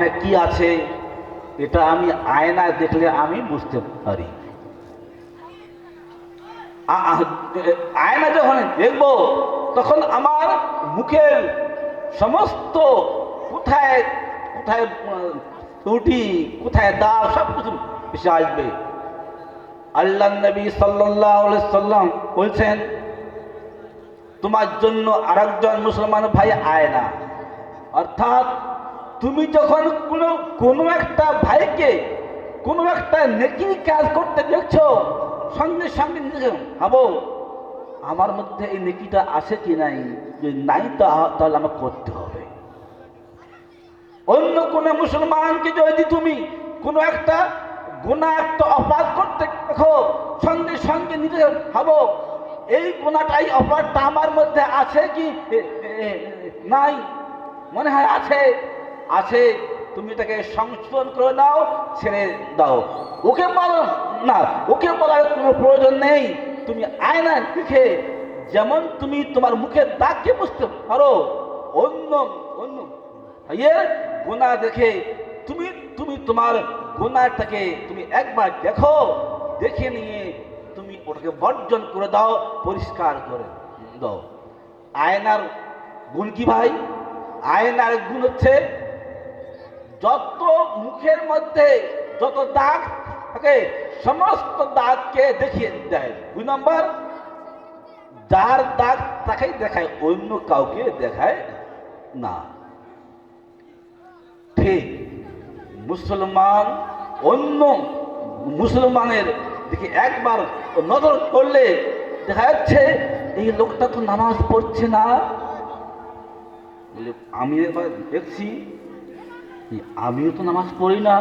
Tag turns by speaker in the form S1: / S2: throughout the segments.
S1: এখানে কি আছে, এটা আমি আয়নায় দেখলে আমি বুঝতে পারি। আয়না যখন দেখব, তখন আমার মুখের সমস্ত কোথায় কোথায়, ত্রুটি, কোথায় দাগ সব কিছু এসে আসবে। আল্লাহ নবী সাল্লাম বলছেন, তোমার জন্য আরেকজন মুসলমান ভাই আয়না। অর্থাৎ তুমি যখন কোনো কোনো একটা ভাইকে, কোনো একটা নেকি কাজ করতে দেখছ, সঙ্গে সঙ্গে ভাবো আমার মধ্যে এই নেকিটা আছে কি নাই? যদি নাই তাহলে আমাকে করতে হবে। অন্য কোন মুসলমানকে যদি তুমি কোনো একটা গুণা একটা অপরাধ করতে দেখো, সঙ্গে সঙ্গে নিজে ভাবো এই গুণাটাই অপরাধটা আমার মধ্যে আছে কি? নাই, মনে হয় আছে। আছে, তুমি তাকে সংশোধন করে নাও, ছেড়ে দাও। ওকে বলো না, ওকে বলার কোনো প্রয়োজন নেই। তুমি আয়না দেখে যেমন তুমি তোমার মুখের দাগকে বুঝতে পারো, অন্য অন্য ভাইয়ের গোনা দেখে তুমি তুমি তোমার গোনাটাকে তুমি একবার দেখো, দেখে নিয়ে তুমি ওটাকে বর্জন করে দাও, পরিষ্কার করে দাও। আয়নার গুণ কি ভাই? আয়নার গুণ হচ্ছে যত মুখের মধ্যে যত দাগ থাকে, সমস্ত দাগকে দেখিয়ে দেয়। দুই নম্বর, যার দাগ তাকেই দেখায়, অন্য কাউকে দেখায় না। ঠিক, মুসলমান অন্য মুসলমানের দিকে একবার নজর করলে দেখা যাচ্ছে, এই লোকটা তো নামাজ পড়ছে না। আমি দেখছি আমিও তো নামাজ পড়ি না।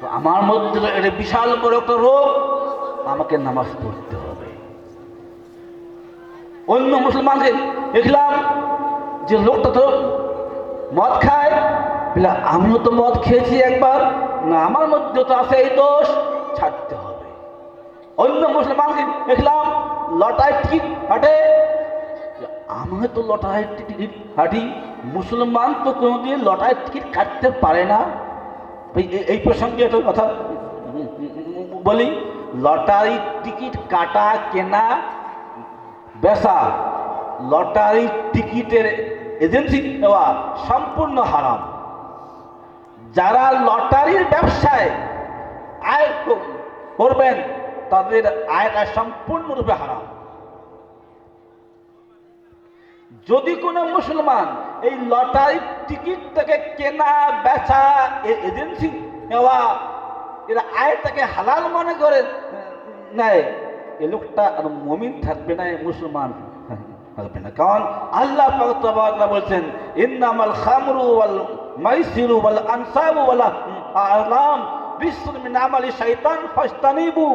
S1: তো আমার মধ্যে এটা বিশাল বড় একটা রোগ, আমাকে নামাজ পড়তে হবে। অন্য মুসলমানকে দেখলাম যে লোকটা তো মদ খায়, বলে, আমিও তো মদ খেয়েছি একবার, না, আমার মধ্যে তো আছে এই দোষ, ছাড়তে হবে। অন্য মুসলমানকে দেখলাম লটায় টিকিট হাটে আমার তো লটায় টিকিট হাঁটি মুসলমান তো কোনোদিন লটায় টিকিট কাটতে পারে না। এই প্রসঙ্গে একটা কথা বলি লটারি টিকিট কাটা, কেনা, বেচা লটারি টিকিটের এজেন্সি দেওয়া সম্পূর্ণ হারাম। যারা লটারির ব্যবসায় আয় করবেন, তাদের আয়টা সম্পূর্ণরূপে হারাম। যদি কোনো মুসলমান এই লটারি টিকিট থেকে কেনা, বেচা এজেন্সি নেওয়া, এরা আয় তাকে হালাল মনে করে নেয়, এ লোকটা আর মমিন থাকবে না মুসলমান থাকবে না। কারণ আল্লাহ পাক তাবারাক বলছেন, ইন্নামাল খামরু ওয়াল মাইসিরু ওয়াল আনসাবু ওয়াল আলাম বিসর মিন আমালি শাইতান ফাস্তানিবু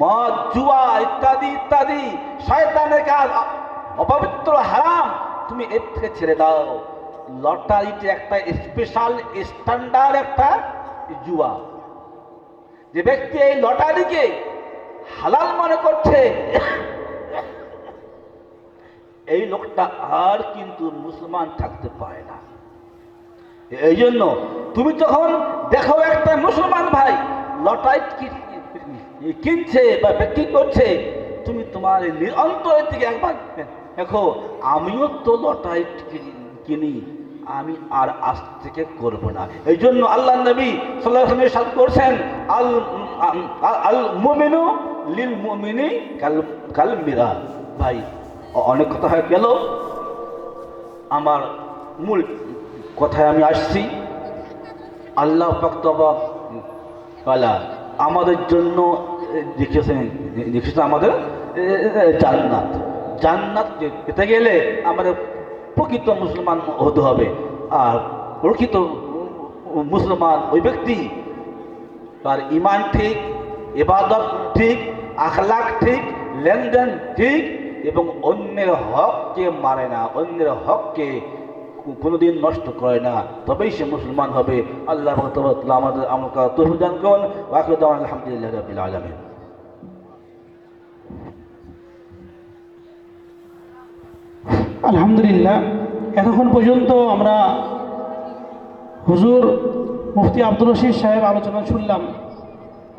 S1: মদ, জুয়া ইত্যাদি ইত্যাদি, শয়তানের কাজ, অপবিত্র হারাম, তুমি এর থেকে ছেড়ে দাও। লটারিটি একটা স্পেশাল স্ট্যান্ডার্ড একটা জুয়া। যে ব্যক্তি এই লটারিকে হালাল মনে করছে, এই লোকটা আর কিন্তু মুসলমান থাকতে পারে না। এই জন্য তুমি যখন দেখো একটা মুসলমান ভাই লটারি কিনছে বা বিক্রি করছে তুমি তোমার নি- অন্তরের দিকে একবার দেখো আমিও তো লটারি কিনি আমি আর আজ থেকে করব না এই জন্য আল্লাহ নবী সাল্লাহ সাদ করছেন আল আল- মুমিনু লিল মুমিনি কাল কাল মিরা ভাই অনেক কথা হয়ে গেল আমার মূল কথায় আমি আসছি আল্লাহ পাক্তবা কালা আমাদের জন্য এ, লিখেছেন লিখেছেন আমাদের জান্নাত। জান্নাত যেতে গেলে আমাদের প্রকৃত মুসলমান হতে হবে। আর প্রকৃত মুসলমান ওই ব্যক্তি তার ইমান ঠিক এবাদত ঠিক আখলাক ঠিক লেনদেন ঠিক এবং অন্যের হককে মারে না অন্যের হককে কোনোদিন নষ্ট করে না। তবেই সে মুসলমান হবে। আল্লাহ আমাদের আমাকে তৌফিক দান করুন। আলহামদুলিল্লাহ রাব্বিল আলামিন।
S2: আলহামদুলিল্লাহ, এতক্ষণ পর্যন্ত আমরা হুজুর মুফতি আব্দুর রশিদ সাহেব আলোচনা শুনলাম।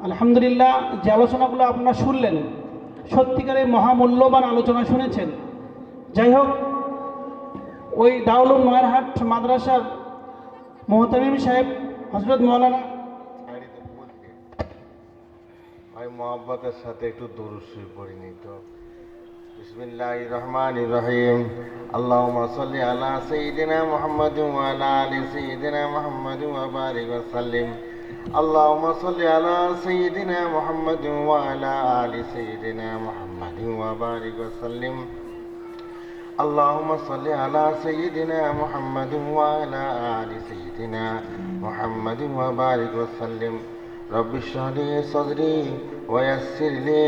S2: আলহামদুলিল্লাহ, যে আলোচনাগুলো আপনারা শুনলেন, সত্যিকারের মহামূল্যবান আলোচনা শুনেছেন। যাই হোক ওই দাউলুম নয়ারহাট মাদ্রাসার মোহতামিম সাহেব হজরত মৌলানা।
S3: ভাই, মোহাব্বতের সাথে একটু দরুশ্বই পড়িনি তো। বিসমিল্লাহ রহমান রহিম। আল্লাহুম্মা সাল্লি আলা সাইয়্যিদিনা মুহাম্মাদ ওয়া আলা আলি সাইয়্যিদিনা মুহাম্মাদ ওয়া বারিক ওয়া সাল্লিম। আল্লাহুম্মা সাল্লি আলা সাইয়্যিদিনা মুহাম্মাদ ওয়া আলা আলি সাইয়্যিদিনা মুহাম্মাদ ওয়া বারিক ওয়া اللهم صل على سيدنا محمد وعلى آل سيدنا محمد وبارك وسلم رب اشرح لي صدري ويسر لي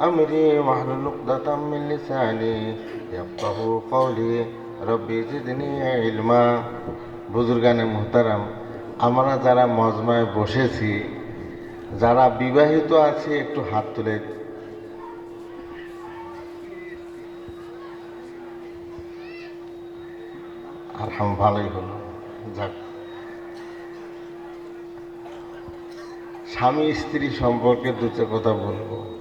S3: أمري واحلل عقدة من لساني يفقه قولي ربي زدني علما বুজুর্গানে মুহতারাম আমরা যারা মজমায় বসেছি যারা বিবাহিত আছে একটু হাত তুলে হাম ভালোই হলো। যাক। স্বামী স্ত্রী সম্পর্কে দুটো কথা বলব।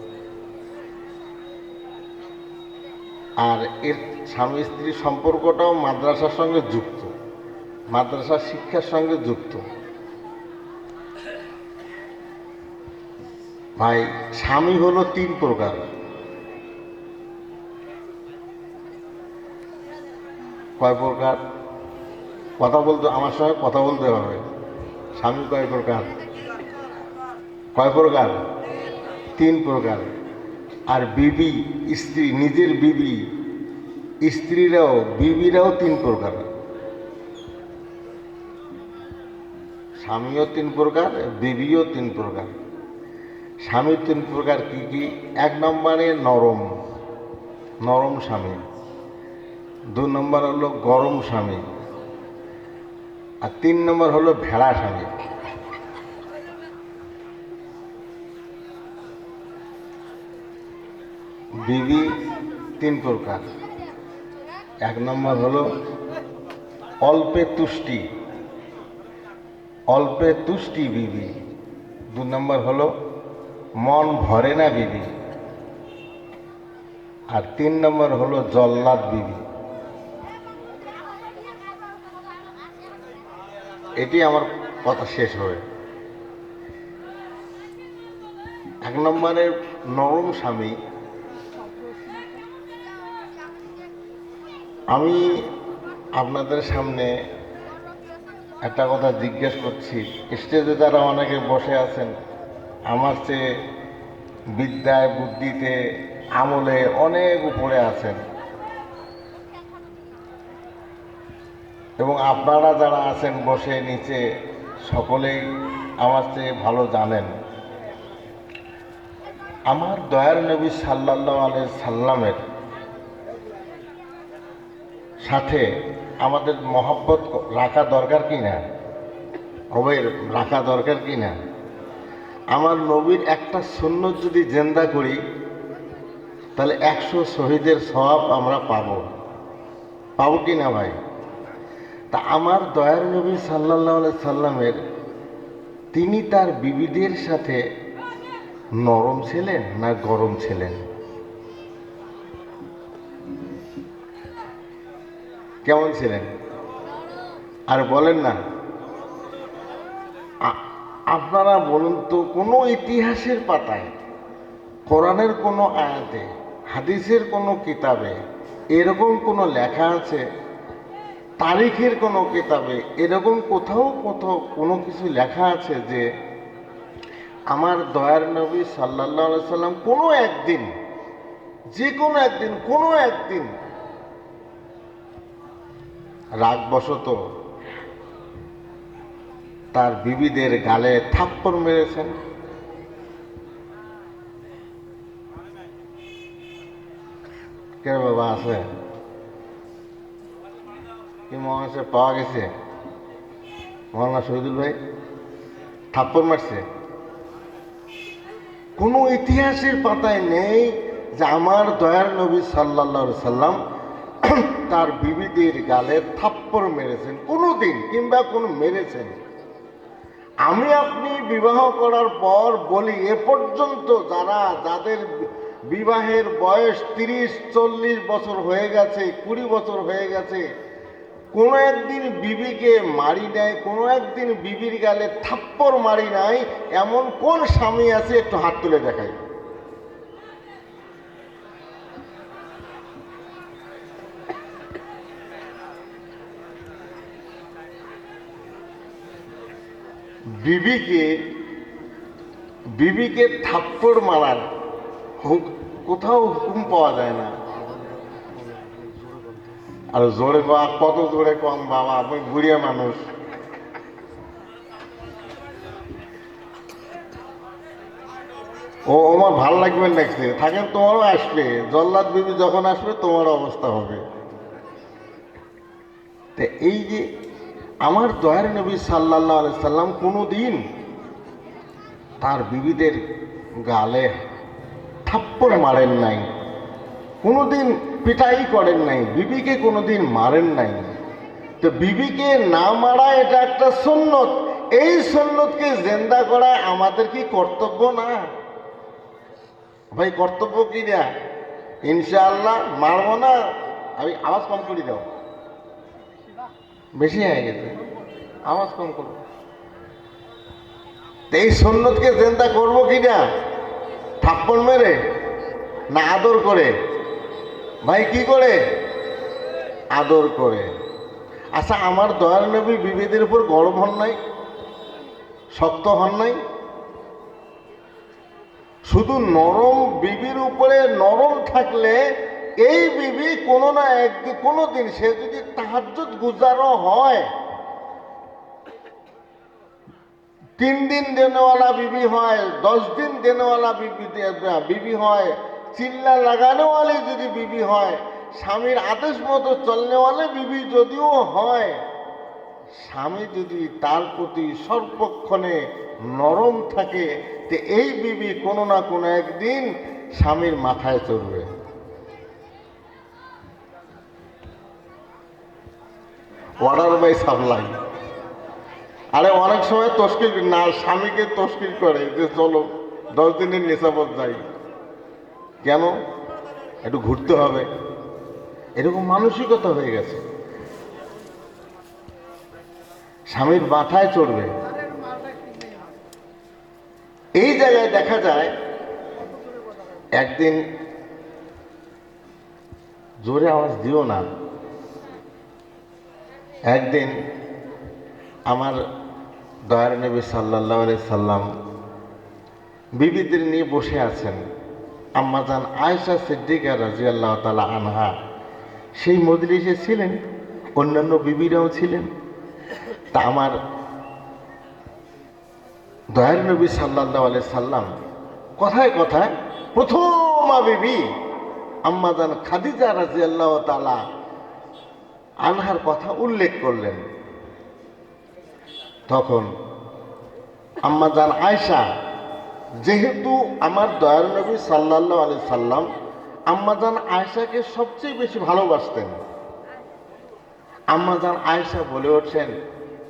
S3: আর এর স্বামী স্ত্রী সম্পর্কটাও মাদ্রাসার সঙ্গে যুক্ত। মাদ্রাসার শিক্ষার সঙ্গে যুক্ত। ভাই, স্বামী হলো তিন প্রকার। কয় প্রকার? কথা বলতে, আমার সঙ্গে কথা বলতে হবে। স্বামী কয় প্রকার? কয় প্রকার? তিন প্রকার। আর বিবি, স্ত্রী, নিজের বিবি, স্ত্রীরাও, বিবিরাও তিন প্রকার। স্বামীও তিন প্রকার, বিবিও তিন প্রকার। স্বামীর তিন প্রকার কি কি? এক নম্বরে নরম নরম স্বামী। দু নম্বর হলো গরম স্বামী। আর তিন নম্বর হলো ভেড়া স্বামী বিবি, তিন প্রকার। এক নম্বর হলো অল্পে তুষ্টি। অল্পে তুষ্টি বিবি। দু নম্বর হলো মন ভরে না বিবি। আর তিন নম্বর হলো জল্লাদ বিবি। এটি আমার কথা শেষ হবে। এক নম্বরের নরম স্বামী। আমি আপনাদের সামনে একটা কথা জিজ্ঞেস করছি। স্টেজে যারা অনেকে বসে আছেন, আমার চেয়ে বিদ্যায়, বুদ্ধিতে, আমলে অনেক উপরে আছেন। এবং আপনারা যারা আছেন বসে নিচে সকলেই আমার চেয়ে ভালো জানেন। আমার দয়ার নবী সাল্লাহ আলাই সাল্লামের সাথে আমাদের মহব্বত রাখা দরকার কি না? অবৈ রাখা দরকার কি না? আমার নবীর একটা সুন্নত যদি জেন্দা করি, তাহলে একশো শহীদের সব আমরা পাবো। পাবো কি না ভাই? তা আমার দয়ার নবী সাল্লাহ সাল্লামের, তিনি তার বিবিদের সাথে নরম ছিলেন না গরম ছিলেন? কেমন ছিলেন? আর বলেন না। আপনারা বলুন তো, কোনো ইতিহাসের পাতায়, কোরআনের কোনো আয়াতে, হাদিসের কোনো কিতাবে, এরকম কোনো লেখা আছে তারিখের কোনো কিতাবে, এরকম কোথাও কোথাও কোনো কিছু লেখা আছে যে আমার দয়ার নবী সাল্লাহ সাল্লাম কোনো একদিন, যে কোনো একদিন কোনো একদিন রাগবশত তার বিবিদের গালে থাপ্পড় মেরেছেন। কে রে বাবা আছে? কি পাওয়া গেছে। মহানা শহীদুল ভাই, থাপ্পড় মারছে। কোনো ইতিহাসের পাতায় নেই যে আমার দয়ার নবী সাল্লাহ সাল্লাম তার বিবিদের গালে থাপ্পড় মেরেছেন। কোনো দিন কিংবা কোনো মেরেছেন। আমি আপনি বিবাহ করার পর বলি, এ পর্যন্ত যারা, যাদের বিবাহের বয়স তিরিশ, চল্লিশ বছর হয়ে গেছে, কুড়ি বছর হয়ে গেছে কোনো একদিন বিবিকে মারি নাই, কোনো একদিন বিবির গালে থাপ্পড় মারি নাই, এমন কোন স্বামী আছে একটু হাত তুলে দেখাই। বিবিকে বিবিকে থাপ্পড় মারার হুক- কোথাও হুকুম পাওয়া যায় না। আর জোরে কয়া কত জোরে কম, বাবা, আপনি বুড়িয়া মানুষ। ও আমার ভালো লাগবে নেক্সট থাকেন, তোমারও আসবে। জল্লাদ বিবি যখন আসবে, তোমার অবস্থা হবে। তো এই যে, আমার দয়ার নবী সাল্লাহ সাল্লাম কোনো দিন তার বিবিদের গালে থাপ্পড় মারেন নাই। কোনোদিন পিটাই করেন নাই, বিবিকে কোনোদিন মারেন নাই। তো বিবিকে না মারা এটা একটা সুন্নত। এই সুন্নতকে জেন্দা করা আমাদের কি কর্তব্য না? ভাই, কর্তব্য কি না ইনশাআল্লাহ মারবো না। আমি আওয়াজ কম করে দাও। বেশি হয়ে গেছে। আওয়াজ কম করো। এই সন্ন্যতকে জেন্দা করব কি না? থাপ্পড় মেরে না আদর করে? ভাই, কি করে? আদর করে। আচ্ছা আমার দয়ার নবী বিবেদের উপর গরম হন নাই? শক্ত হন নাই? শুধু নরম বিবির উপরে নরম থাকলে এই বিবি কোনো না একদিন কোনো দিন সে যদি তাহাজ্জুদ গুজারও হয়, তিন দিন দেনেওয়ালা বিবি হয়, দশ দিন দেনেওয়ালা বিবি বিবি হয় চিল্লা লাগানোওয়ালি যদি বিবি হয়, স্বামীর আদেশ মতো চলনেওয়ালে বিবি যদিও হয়। স্বামী যদি তার প্রতি সর্বক্ষণে নরম থাকে, তে এই বিবি কোনো না কোনো একদিন স্বামীর মাথায় চড়বে। অর্ডার বাই সাপ্লাই আরে অনেক সময় তস্কির না, স্বামীকে তস্কির করে যে চলো, দশ দিনের নেশাবত যাই। কেন? একটু ঘুরতে হবে। এরকম মানসিকতা হয়ে গেছে। স্বামীর মাথায় চড়বে। এই জায়গায় দেখা যায়, একদিন জোরে আওয়াজ দিও না। একদিন আমার দয়ার নবী সাল্লাহ সাল্লাম বিবিদের নিয়ে বসে আছেন। আম্মাজান আয়েশা সিদ্দিকা রাজি আল্লাহ তালা আনহা। সেই মজলিসে ছিলেন, অন্যান্য বিবিরাও ছিলেন। তা আমার দয়ার নবী সাল্লাহ আলি সাল্লাম কথায় কথায় প্রথম বিবি আম্মাজান খাদিজা রাজি আল্লাহ তালা আনহার কথা উল্লেখ করলেন। তখন আম্মাজান আয়সা যেহেতু আমার দয়ার নবী সাল্লাহ আলি সাল্লাম আম্মাজান আয়সাকে সবচেয়ে বেশি ভালোবাসতেন। আম্মাজান আয়সা বলে উঠছেন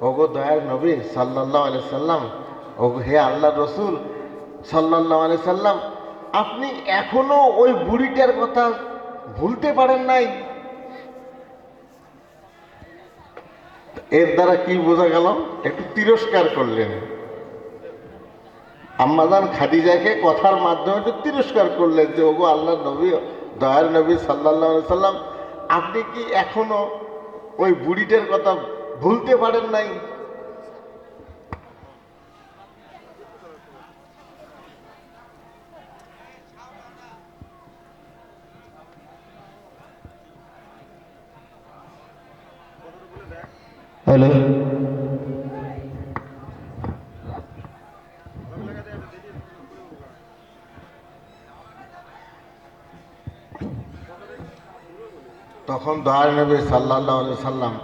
S3: ওগো দয়ার নবী সাল্লাহ আলি সাল্লাম, ওগো হে আল্লাহ রসুল সাল্লাহ আলি সাল্লাম, আপনি এখনও ওই বুড়িটার কথা ভুলতে পারেন নাই? এর দ্বারা কি বোঝা গেল? একটু তিরস্কার করলেন। আম্মাজান খাদিজাকে কথার মাধ্যমে একটু তিরস্কার করলেন যে, ওগো আল্লাহ নবী দয়ার নবী সাল্লাহ সাল্লাম, আপনি কি এখনও ওই বুড়িটার কথা ভুলতে পারেন নাই?
S4: হ্যালো।
S3: তখন দয়ার নবী সাল্লাহ সাল্লাম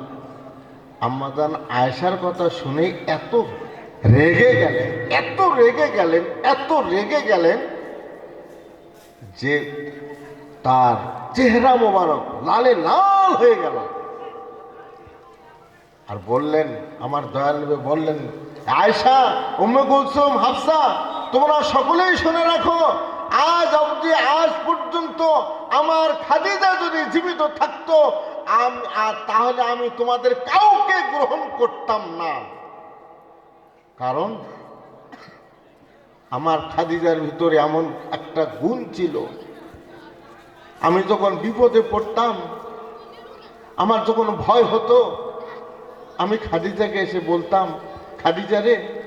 S3: আম্মাজান আয়েশার কথা শুনে এত রেগে গেলেন, এত রেগে গেলেন, এত রেগে গেলেন যে তার চেহারা মোবারক লালে লাল হয়ে গেল। আর বললেন, আমার দয়াল নবী বললেন আয়সা উম্মে কুলসুম, হাফসা, তোমরা সকলেই শুনে রাখো আজ অবধি, আজ পর্যন্ত আমার খাদিজা যদি জীবিত থাকতো, আম- আর তাহলে আমি তোমাদের কাউকে গ্রহণ করতাম না। কারণ আমার খাদিজার ভিতরে এমন একটা গুণ ছিল। আমি যখন বিপদে পড়তাম, আমার যখন ভয় হতো, আমি খাদিজাকে এসে বলতাম, খাদিজা রে,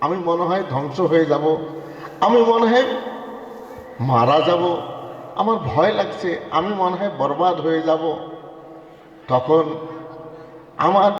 S3: আমি মনে হয় ধ্বংস হয়ে যাব। আমি মনে হয় মারা যাব। আমার ভয় লাগছে আমি মনে হয় বরবাদ হয়ে যাব। তখন আমার